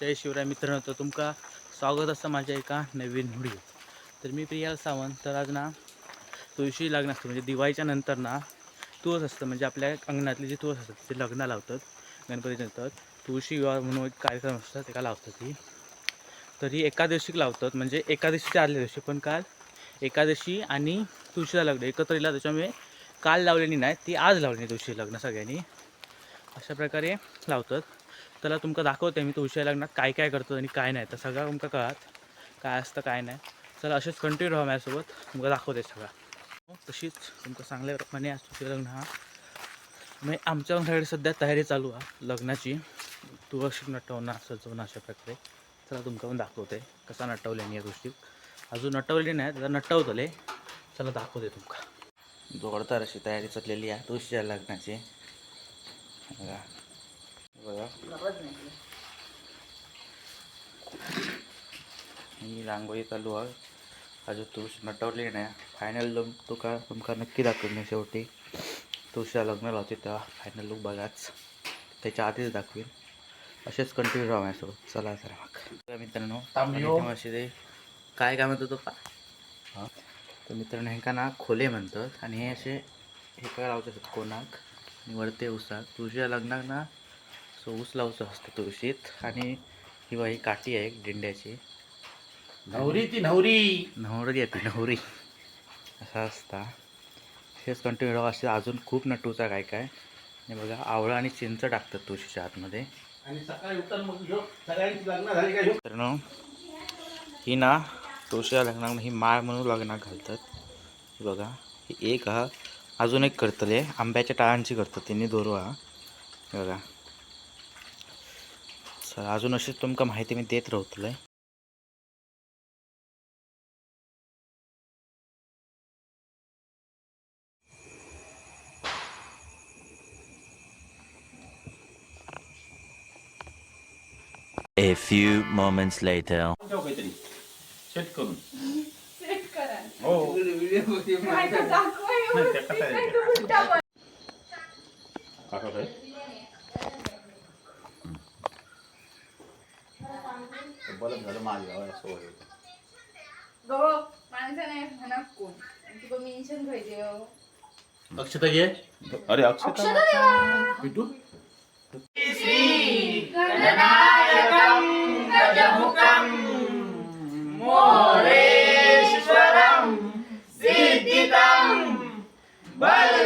जय शिवराय मित्रांनो तर तुमका स्वागत असतं माझ्या एका नवीन व्हिडिओ तर मी प्रियाल सावंत तर आज ना तुळशी लग्न असतं. म्हणजे दिवाळीच्या नंतर ना तुळस असतं. म्हणजे आपल्या अंगणातली जी तुळस असतात ते लग्न लावतात. गणपती नंतर तुळशी विवाह म्हणून एक कार्यक्रम असतात त्याला लावतात ती तर ही एकादशीक लावतात. म्हणजे एकादशीच्या आदल्या दिवशी. पण काल एकादशी आणि तुळशीला लग्न. एकत्र येला त्याच्यामुळे काल लावलेली नाही ती आज लावलेली तुळशी लग्न सगळ्यांनी. अशा प्रकारे लावतात. त्याला तुमका दाखवते मी तुळशी लग्नात काय काय करतो आणि काय नाही. तर सगळं तुमका कळत काय असतं काय नाही. चला असेच कंटिन्यू राहा माझ्यासोबत. तुमका दाखवते सगळं. तशीच तुमका चांगल्या प्रमाणे आज लग्न हा. म्हणजे आमच्या घराकडे सध्या तयारी चालू आहे लग्नाची. तुळशी नटवणं सजवणं अशा प्रकारे. चला तुमका पण दाखवते कसा नटवले या गोष्टी. अजून नटवली नाही त्याला नटवतले. चला दाखवते तुमका. जोरदार अशी तयारी चाललेली आहे तुळशीच्या लग्नाची. ही रांगोळी चालू आहे. अजून तुळशी नटवली नाही फायनल लुक तुका तुमका नक्की दाखवेन मी शेवटी. तुळशीला लग्न लावते तेव्हा फायनल लुक बघाच. त्याच्या आधीच दाखवेन असेच कंटिन्यू राहा माझ्यासोबत. चला जरा मग. तर मित्रांनो. असे ते काय काय म्हणतो तो पा हां? तर मित्रांनो ह्यांका ना खोले म्हणतात. आणि हे असे हे काय लावचे असतात कोणाक. आणि वरते उसाक तुळशीच्या लग्नाक ना सो ऊस लावचं असतं तुळशीत आणि ही ही काठी आहे दिंड्याची. नवरी ती नवरी. नवरी येते नवरी. असा असता. हेच कंटिन्यू राहा असे अजून खूप नटूचा काय काय. आणि बघा आवळा आणि चिंच टाकतात तुळशीच्या आतमध्ये. आणि सकाळी सगळ्यांची ही ना तुळशीच्या लग्नात ही माळ म्हणून लग्नात घालतात. बघा ही एक हा अजून एक करतले. आंब्याच्या टाळांची करतात त्यांनी दोरो हा हे बघा. चला अजून अशीच तुमका माहिती मी देत राहतलोय. A few moments later. काहीतरी. सेट करून. हो दाखवा एवढं. नाही, त्या कसा आहे? काय तर उलटा पण. काका काय बलत झालं माझ्या असं होईल गो माणसाने आणि तुका मेन्शन पाहिजे हो. अक्षता घे. अरे अक्षता. अक्षता देवा. पिटू. गणपती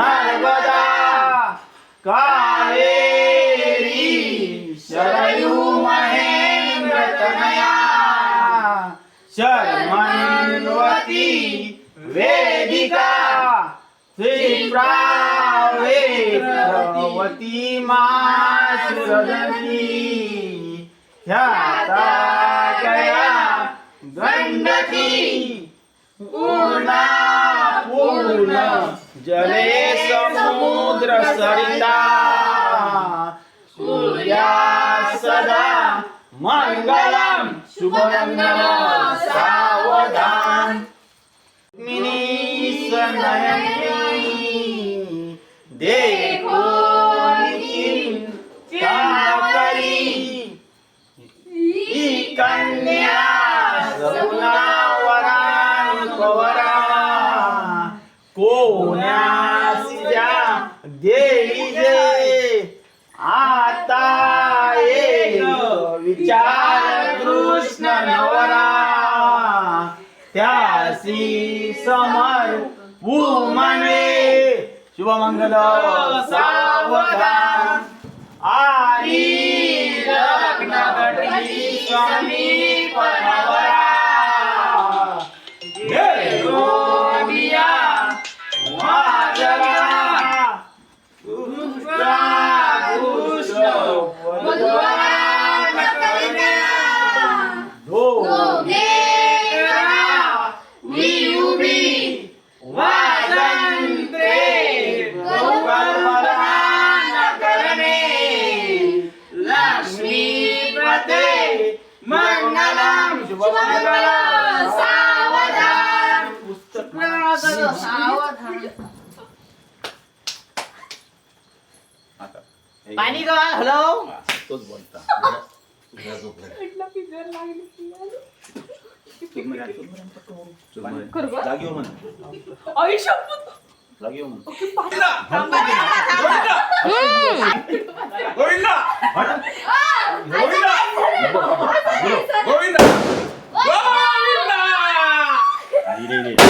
नर्मदा कावेरी शरयू महेंद्र तनया शर्मन्वती वेदिका श्रीप्रावेत्रवती मासुरदती ह्याता गया गंडकी पूर्णा पूर्ण जले समुद्र सरिता सूर्या सदा मंगलम शुभमंगल सावधान। मिनी सनयनी देव त्यासी समर उमने शुभमंगल सावधान. आई लग्न घटली स्वामी. सावधान पाणी का हॅलो तोच बोलता जागी हो म्हण आयुष्य जागी हो म्हण गोविंदा गोविंदा गोविंदा गोविंदा इले, इले.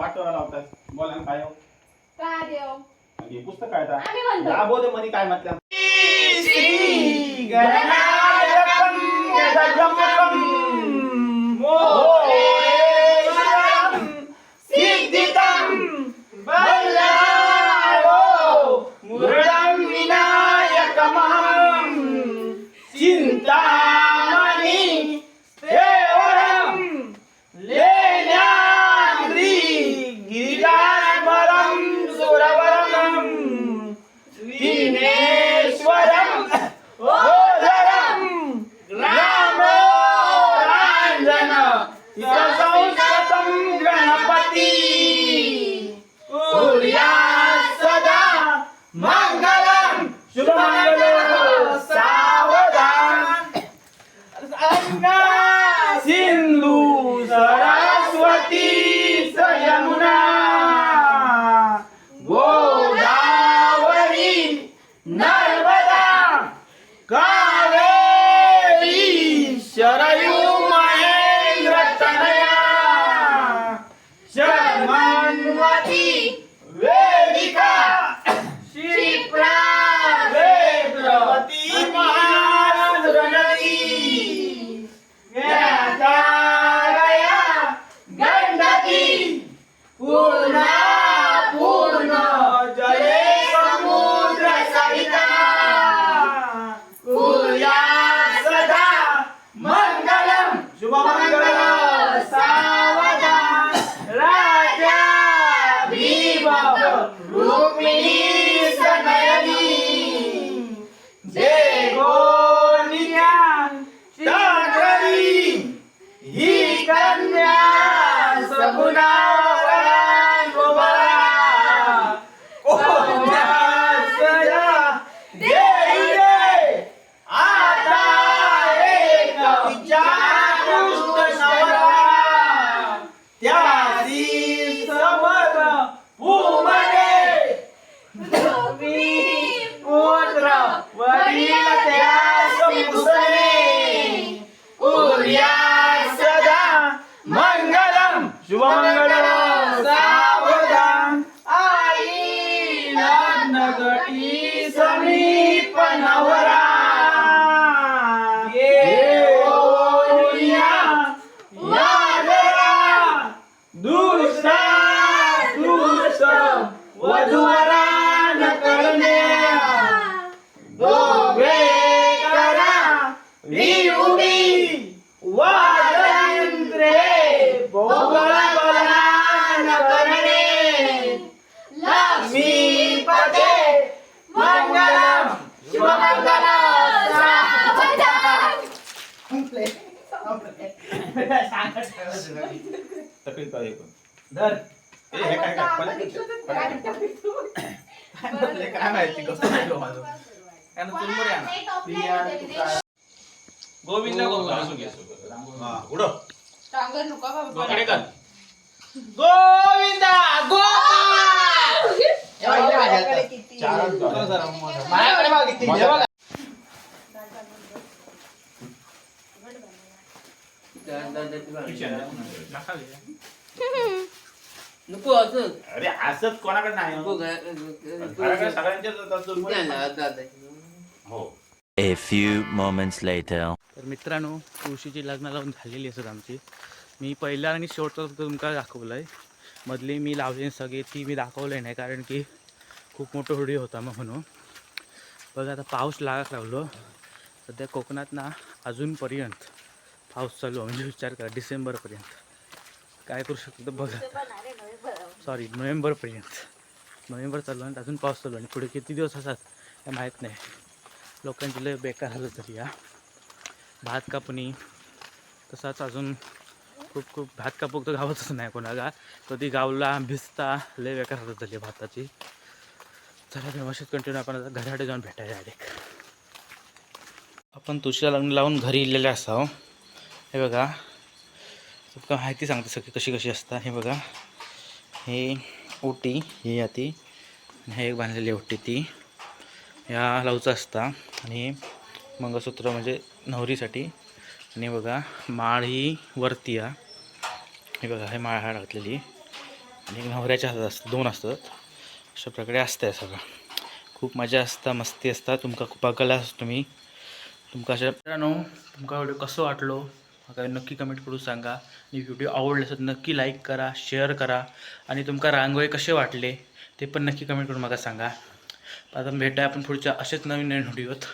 वाटोळा लावतात बोला ना काय हो? काय देव आणि हे पुस्तक काय आता? आम्ही म्हणतो दाबोदे मध्ये काय म्हटलं श्री धर. ए, हे काय काय? पलीकडे- पलीकडे. काय माहिती कसं नाही माझं? त्यानं चुरमुरे आणा. गोविंदा गोविंदा हा, उडव. टांगर नको बाबा. कडे कर. गोविंदा गोपाळ! चारच गाव. माझ्याकडे बघा किती. हे बघा. नका घे. नको असं. अरे असंच कोणाकडे नाही. नको हो. घराकडे सगळ्यांच्याच आता चुरमुरे हो. A few moments later. तर मित्रांनो तुळशीची लग्न लावून झालेली असत आमची. मी पहिला आणि शेवटचा तुमका दाखवलं आहे मधली मी लावली सगळी ती मी दाखवलं नाही कारण की खूप मोठं व्हिडिओ होता मग म्हणून. बघा आता पाऊस लागाक लागलो. सध्या कोकणात ना अजूनपर्यंत पाऊस चालू आहे. म्हणजे विचार करा डिसेंबरपर्यंत. काय करू शकतो तर बघा. सॉरी नोव्हेंबरपर्यंत. नोव्हेंबर चालू आहे आणि अजून पाऊस चालू आहे. आणि पुढे किती दिवस असतात हे माहीत नाही. लोकांची लय बेकार झालं तरी या भात कापणी तसाच अजून खूप खूप भात कापूक तर गावतच नाही कोणाला. कधी गावला भिजता लय बेकार हालत झाली भाताची. चला व्यवस्थित कंटिन्यू आपण घराकडे जाऊन भेटायला डायरेक्ट आपण तुळशीला लग्न लावून घरी इलेले असावं. हे बघा. तुमका माहिती सांगते सगळी कशी कशी असता हे बघा. हे ओटी ही याती आणि हे एक बांधलेली ओटी ती. ह्या लावचं असता. आणि मंगळसूत्र म्हणजे नवरीसाठी. आणि बघा माळ ही वरती या. हे बघा हे माळ हा घातलेली आणि नवऱ्याच्या हातात असतात दोन असतात. अशा प्रकारे असतं सगळं. खूप मजा असता मस्ती असता. तुमका बघायला तुम्ही. तुमका अशा मित्रांनो तुमका व्हिडिओ कसं वाटलो? नक्की कमेंट करून सांगा. आणि व्हिडिओ आवडले तर नक्की लाईक करा शेअर करा. आणि तुमका रांगोळी कसे वाटले ते पण नक्की कमेंट करून मला सांगा. आता भेटा आपण पुढच्या असेच नवीन नवीन व्हिडिओत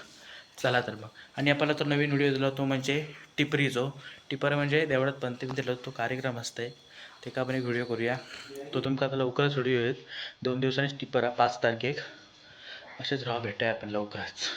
चला तर मग. आणि आपल्याला तो नवीन व्हिडिओ दिला तो म्हणजे टिपरी जो. टिपर म्हणजे देवळात पंथक दिला तो कार्यक्रम असते ते का आपण एक व्हिडिओ करूया. तो तुमका आता लवकरच व्हिडिओ येत दोन दिवसांनीच टिपर पाच तारखेक. असेच राहा भेटाय आपण लवकरच.